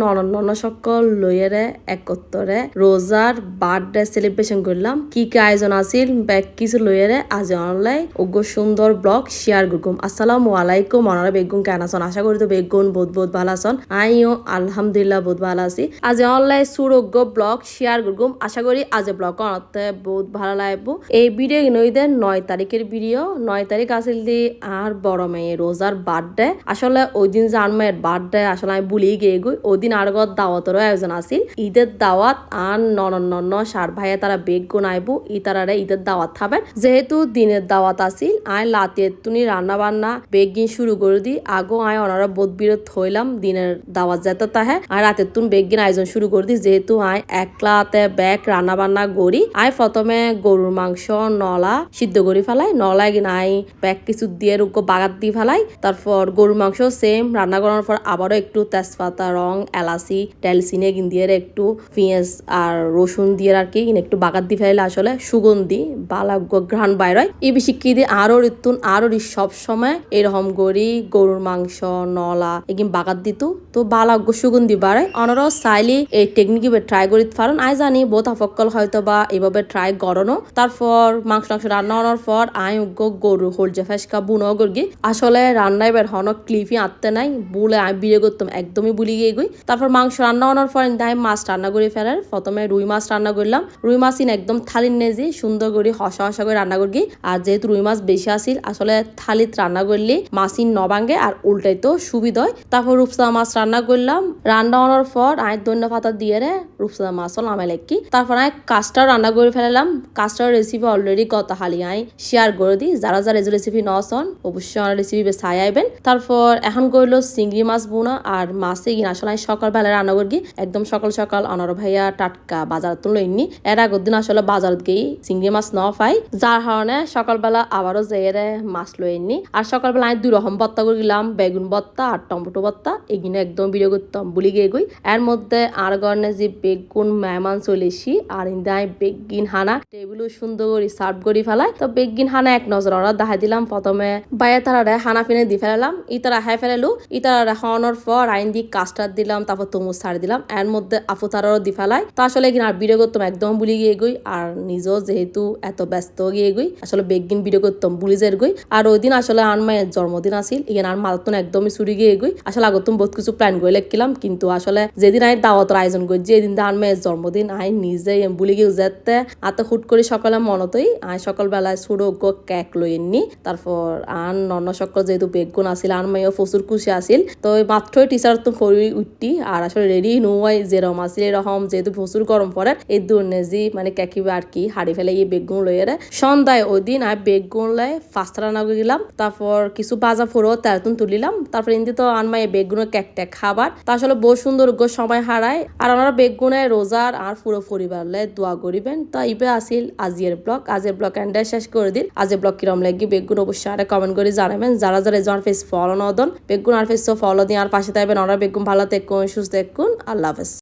নন সকল লইয়েরে একত্তরে রোজার birthday celebration করলাম। কি কি আয়োজন আছিল ব্যাক কিছু লইয়েরে আজ অনলাই ওগ সুন্দর ব্লগ শেয়ার করগুম আসসালামু আলাইকুম, অনারা বেগুন কেন আছেন? আশা করি তো বেগুন বহুত বহুত ভালো আছেন। আইও আলহামদুলিল্লাহ বহুত ভালো আছি। আজ অনলাই সুরোগ্য ব্লগ শেয়ার করগুম আশা করি আজ ব্লগ অনতে বহুত ভালো লাগবো। এই ভিডিও নইদের নয় তারিখের ভিডিও নয় তারিখ আসিল দি আর বড় মেয়ে রোজার বার্থডে। আসলে ওই দিন যে আর মেয়ের বার্থডে, আসলে আমি ভুলি গিয়ে গই। ওই দিন আর গত দাওয়াতেরও আয়োজন আছিল। ঈদের দাওয়াত আর নন নন সার ভাইয়া তারা বেগ গুনাইবো ই তারারে ঈদের দাওয়াত খাবেন যেহেতু দিনের দাওয়াত আছিল, আয় লাতে তুনি রান্না বান্না বেগ গিন শুরু করে দি, আগো আয় ওনারা বোধ বিরত হইলাম দিনের দাওয়াত যেতে তাহে। আর রাতের তুন বেগ গিন আয়োজন শুরু করে দি, যেহেতু আয় একলাতে ব্যাগ রান্না বান্না করি, আয় প্রথমে গরুর মাংস, নলা সিদ্ধ করে ফেলাই, নলায় গিন আই ব্যাগ কিছু দিয়ে রুকো বাগাত দিয়ে ফেলাই, তারপর গরুর মাংস সেম রান্না করার পর আবারও একটু তেজপাতা, রং এলাচি, ডালচিনি গিন দিয়ে একটু পেঁয়াজ আর রসুন দিয়ে আর কি, একটু বাগাত দিয়ে ফেলাইলে আসলে সুগন্ধি বালা ঘ্রাণ বাইরয় এই বেশি কি দিয়ে আরও ঋতুন আরও সব সময় এরকম করি গরুর মাংস, নলা এগিন বাগাত দিত, তো বালা সুগন্ধি বাড়ায় অনারও চাইলে এই টেকনিক ট্রাই করি পারেন। আই জানি বহুত আফকল হয়তো বা এভাবে ট্রাই করনো। তারপর মাংস টাংস রান্না হওয়ার পর আই উগ্র গরু হলজে ফেসকা, বুনো গর্গি। আসলে রান্নায় বের হন ক্লিপি আনতে নাই। বলে আমি বিয়ে করতাম, একদমই বুলি গিয়ে গই। তারপর মাংস রান্না হওয়ার পর তাই মাছ রান্না করে ফেলার। প্রথমে রুই মাছ রান্না করলাম। রুই মাছ ইন একদম থালির নেজি, সুন্দর করে হসা হসা করে রান্না করি আর যেহেতু রুই মাছ বেশি আসিল, আসলে থালিত রান্না করলে মাছিন নবাঙ্গে আর উল্টাই তো সুবিধা হয়। তারপর রূপসাদা মাছ রান্না করলাম। রান্না হওয়ার পর আই দন্য পাতা দিয়ে রে রূপসাদা মাছ হল আমি লেখি তারপর আয় কাস্টার রান্না করে ফেলালাম। কাস্টার রেসিপি অলরেডি গত হালি আই শেয়ার করে দিই। যারা যারা এই রেসিপি ন নসন অবশ্যই আমার রেসিপি চাই আইবেন। তারপর এখন করল চিংড়ি মাছ বোনা আর মাছে কিনা আসলে আমি সকালবেলা রান্না করি একদম সকাল সকাল অনর ভাইয়া টাটকা বাজার তো লইনি এর আগের দিন আসলে বাজারত গিয়ে চিংড়ি মাছ ন পাই, যার কারণে সকালবেলা আবারও যেয়ে মাছ লইনি আর সকালবেলা আমি দুই রকম বত্তা করে গেলাম বেগুন বত্তা আর টমেটো বত্তা এগুলো একদম ভিডিও করতাম বলি গিয়ে গই। এর মধ্যে আর গড়নে যে বেগুন মেহমান চলেছি আর ইন্দা আমি বেগিন হানা টেবিলও সুন্দর করে সার্ভ করে ফেলাই। তো বেগিন হানা এক নজর ওরা দেখাই দিলাম, প্রথমে বাইরে তারা হানা ফিনে দি ফেলালাম, ইতারা তারা হাই ফেলালু ইতারা তারা খাওয়ানোর পর আইন দি কাস্টার্ড দিলাম তারপর তমুজ ছাড়ি দিলাম। এর মধ্যে আফু তারারও দি ফেলাই তো আসলে আর ভিডিও করতাম, একদম ভুলি গিয়ে গই আর নিজেও যেহেতু এত ব্যস্ত গিয়ে গই আসলে বেগিন ভিডিও করতাম, ভুলি যাই গই আর ওই দিন আসলে আর মায়ের জন্মদিন আসিল এখানে আর মারাত্মন একদমই চুরি গিয়ে গই আসলে আগতুম বহুত কিছু প্ল্যান করে লেখিলাম কিন্তু আসলে যেদিন আমি দাওয়াতের আয়োজন করি, যেদিন আর মায়ের জন্মদিন, আই নিজেই ভুলি গিয়ে যেতে, আতে হুট করে সকালে মনতই আই সকালবেলায় ছোট কেক লই এননি। তারপর আন নন্ন সকল যেহেতু বেগুন আসিল আর মাইও প্রচুর খুশি আসিল তো মাত্রই টিচার তো করি উঠতি আর আসলে রেডি নুয়াই যেরকম আসিল এরকম যেহেতু প্রচুর গরম পড়ে, এই দুর্নেজি মানে কেকিবে আর কি, হাড়ি ফেলে গিয়ে বেগুন লইয়ে সন্ধ্যায় ওই দিন আর বেগুন লাই ফাস্ট রান্না গেলাম, তারপর কিছু বাজা ফুরো তেরতুন তুলিলাম, তারপর ইন্দি তো আনমাই বেগুনের কেক টেক খাবার। তা আসলে বহু সুন্দর সময় হারায়, আর ওনারা বেগুনে রোজার আর পুরো পরিবার লাই দোয়া করিবেন। তা ইবে আসিল আজিয়ের ব্লগ আজের ব্লগ এন্ডে শেষ করে দিন। আজের ব্লগ কিরম লাগি বেগুন অবশ্যই আর কমেন্ট করে জানাবেন। যারা যারা জন ফেস ফলো নদন বেগুন আর ফেস ফলো দিয়ে আর পাশে থাকবেন ওরা বেগুন ভালো দেখুন সুস্থ দেখুন আল্লাহ হাফেজ।